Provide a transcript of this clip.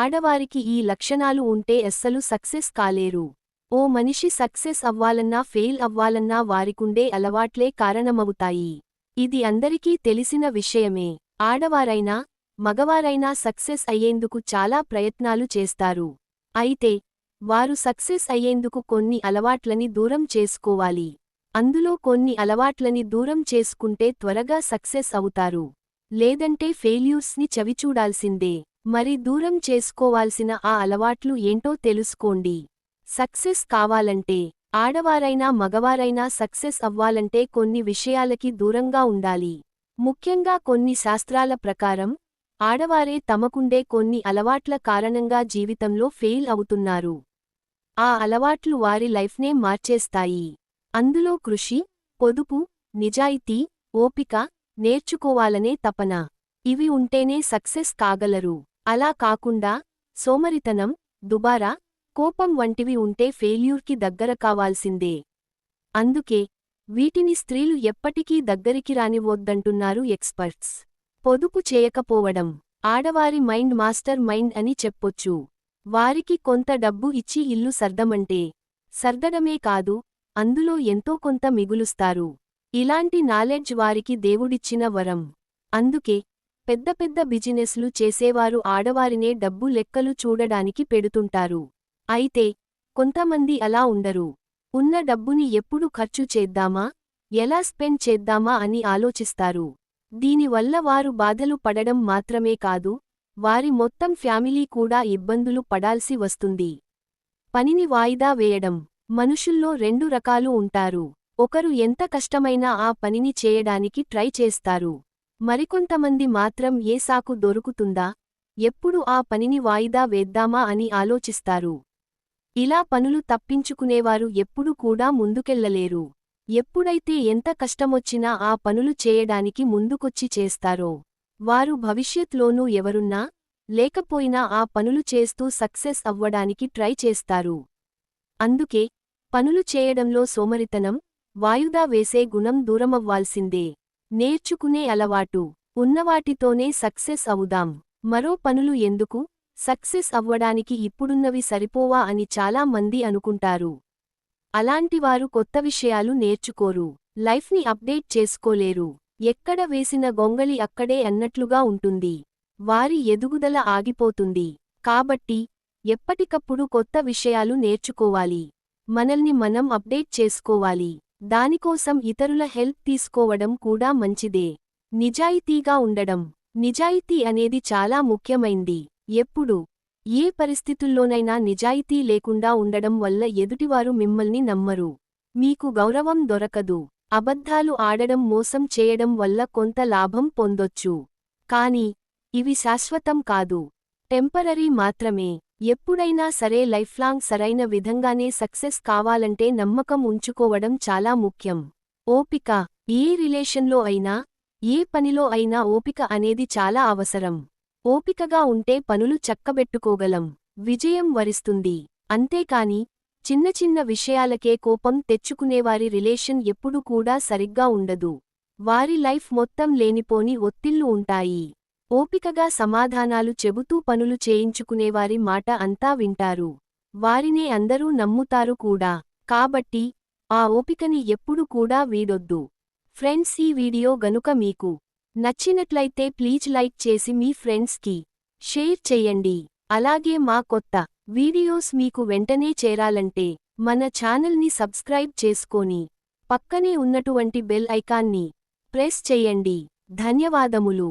ఆడవారికి ఈ లక్షణాలు ఉంటే అస్సలు సక్సెస్ కాలేరు. ఓ మనిషి సక్సెస్ అవ్వాలన్నా ఫెయిల్ అవ్వాలన్నా వారికుండే అలవాట్లే కారణమవుతాయి. ఇది అందరికీ తెలిసిన విషయమే. ఆడవారైనా మగవారైనా సక్సెస్ అయ్యేందుకు చాలా ప్రయత్నాలు చేస్తారు. అయితే వారు సక్సెస్ అయ్యేందుకు కొన్ని అలవాట్లని దూరం చేసుకోవాలి. అందులో కొన్ని అలవాట్లని దూరం చేసుకుంటే త్వరగా సక్సెస్ అవుతారు. లేదంటే ఫెయిల్యూర్స్ని చవిచూడాల్సిందే. మరి దూరం చేసుకోవాల్సిన ఆ అలవాట్లు ఏంటో తెలుసుకోండి. సక్సెస్ కావాలంటే ఆడవారైనా మగవారైనా సక్సెస్ అవ్వాలంటే కొన్ని విషయాలకి దూరంగా ఉండాలి. ముఖ్యంగా కొన్ని శాస్త్రాల ప్రకారం ఆడవారే తమకుండే కొన్ని అలవాట్ల కారణంగా జీవితంలో ఫెయిల్ అవుతున్నారు. ఆ అలవాట్లు వారి లైఫ్నే మార్చేస్తాయి. అందులో కృషి పొదుపు నిజాయితీ ఓపిక నేర్చుకోవాలనే తపన. ఇవి ఉంటేనే సక్సెస్ కాగలరు. అలా కాకుండా సోమరితనం దుబారా కోపం వంటివి ఉంటే ఫెయిల్యూర్కి దగ్గర కావాల్సిందే. అందుకే వీటిని స్త్రీలు ఎప్పటికీ దగ్గరికి రానివోద్దంటున్నారు ఎక్స్పర్ట్స్. పొదుపు చేయకపోవడం ఆడవారి మైండ్ మాస్టర్ మైండ్ అని చెప్పొచ్చు. వారికి కొంత డబ్బు ఇచ్చి ఇల్లు సర్దమంటే సర్దడమే కాదు అందులో ఎంతో కొంత మిగులుస్తారు. ఇలాంటి నాలెడ్జ్ వారికి దేవుడిచ్చిన వరం. అందుకే పెద్ద పెద్ద బిజినెస్లు చేసేవారు ఆడవారినే డబ్బు లెక్కలు చూడడానికి పెడుతుంటారు. అయితే కొంతమంది అలా ఉండరు. ఉన్న డబ్బుని ఎప్పుడు ఖర్చు చేద్దామా? ఎలా స్పెండ్ చేద్దామా అని ఆలోచిస్తారు. దీనివల్ల వారు బాధలు పడడం మాత్రమే కాదు వారి మొత్తం ఫ్యామిలీ కూడా ఇబ్బందులు పడాల్సి వస్తుంది. పనిని వాయిదా వేయడం. మనుషుల్లో రెండు రకాలు ఉంటారు. ఒకరు ఎంత కష్టమైనా ఆ పనిని చేయడానికి ట్రై చేస్తారు. మరికొంతమంది మాత్రం ఏ సాకు దొరుకుతుందా? ఎప్పుడు ఆ పనిని వాయిదా వేద్దామా అని ఆలోచిస్తారు. ఇలా పనులు తప్పించుకునేవారు ఎప్పుడు కూడా ముందుకెళ్ళలేరు. ఎప్పుడైతే ఎంత కష్టమొచ్చినా ఆ పనులు చేయడానికి ముందుకొచ్చి చేస్తారో వారు భవిష్యత్లోనూ ఎవరున్నా లేకపోయినా ఆ పనులు చేస్తూ సక్సెస్ అవ్వడానికి ట్రై చేస్తారు. అందుకే పనులు చేయడంలో సోమరితనం వాయుదా వేసే గుణం దూరమవ్వాల్సిందే. నేర్చుకునే అలవాటు. ఉన్నవాటితోనే సక్సెస్ అవుదాం. మరో పనులు ఎందుకు? సక్సెస్ అవ్వడానికి ఇప్పుడున్నవి సరిపోవా అని చాలా మంది అనుకుంటారు. అలాంటివారు కొత్త విషయాలు నేర్చుకోరు. లైఫ్ని అప్డేట్ చేసుకోలేరు. ఎక్కడ వేసిన గొంగళి అక్కడే అన్నట్లుగా ఉంటుంది. వారి ఎదుగుదల ఆగిపోతుంది. కాబట్టి ఎప్పటికప్పుడు కొత్త విషయాలు నేర్చుకోవాలి. మనల్ని మనం అప్డేట్ చేసుకోవాలి. దానికోసం ఇతరుల హెల్ప్ తీసుకోవడం కూడా మంచిదే. నిజాయితీగా ఉండడం. నిజాయితీ అనేది చాలా ముఖ్యమైంది. ఎప్పుడు? ఏ పరిస్థితుల్లోనైనా నిజాయితీ లేకుండా ఉండడం వల్ల ఎదుటివారు మిమ్మల్ని నమ్మరు. మీకు గౌరవం దొరకదు. అబద్ధాలు ఆడడం మోసం చేయడం వల్ల కొంత లాభం పొందొచ్చు. కాని ఇవి శాశ్వతం కాదు. టెంపరరీ మాత్రమే. ఎప్పుడైనా సరే లైఫ్లాంగ్ సరైన విధంగానే సక్సెస్ కావాలంటే నమ్మకం ఉంచుకోవడం చాలా ముఖ్యం. ఓపిక ఏ రిలేషన్లో అయినా ఏ పనిలో అయినా ఓపిక అనేది చాలా అవసరం. ఓపికగా ఉంటే పనులు చక్కబెట్టుకోగలం. విజయం వరిస్తుంది. అంతేకాని చిన్న చిన్న విషయాలకే కోపం తెచ్చుకునేవారి రిలేషన్ ఎప్పుడూ కూడా సరిగ్గా ఉండదు. వారి లైఫ్ మొత్తం లేనిపోని ఒత్తిళ్ళు ఉంటాయి. ఓపికగా సమాధానాలు చెబుతూ పనులు చేయించుకునేవారి మాట అంతా వింటారు. వారినే అందరూ నమ్ముతారు కూడా. కాబట్టి ఆ ఓపికని ఎప్పుడు కూడా వీడొద్దు. ఫ్రెండ్స్ ఈ వీడియో గనుక మీకు నచ్చినట్లయితే ప్లీజ్ లైక్ చేసి మీ ఫ్రెండ్స్కి షేర్ చెయ్యండి అలాగే మా కొత్త వీడియోస్ మీకు వెంటనే చేరాలంటే మన ఛానల్ని సబ్స్క్రైబ్ చేసుకొని పక్కనే ఉన్నటువంటి బెల్ ఐకాన్ని ప్రెస్ చెయ్యండి ధన్యవాదములు.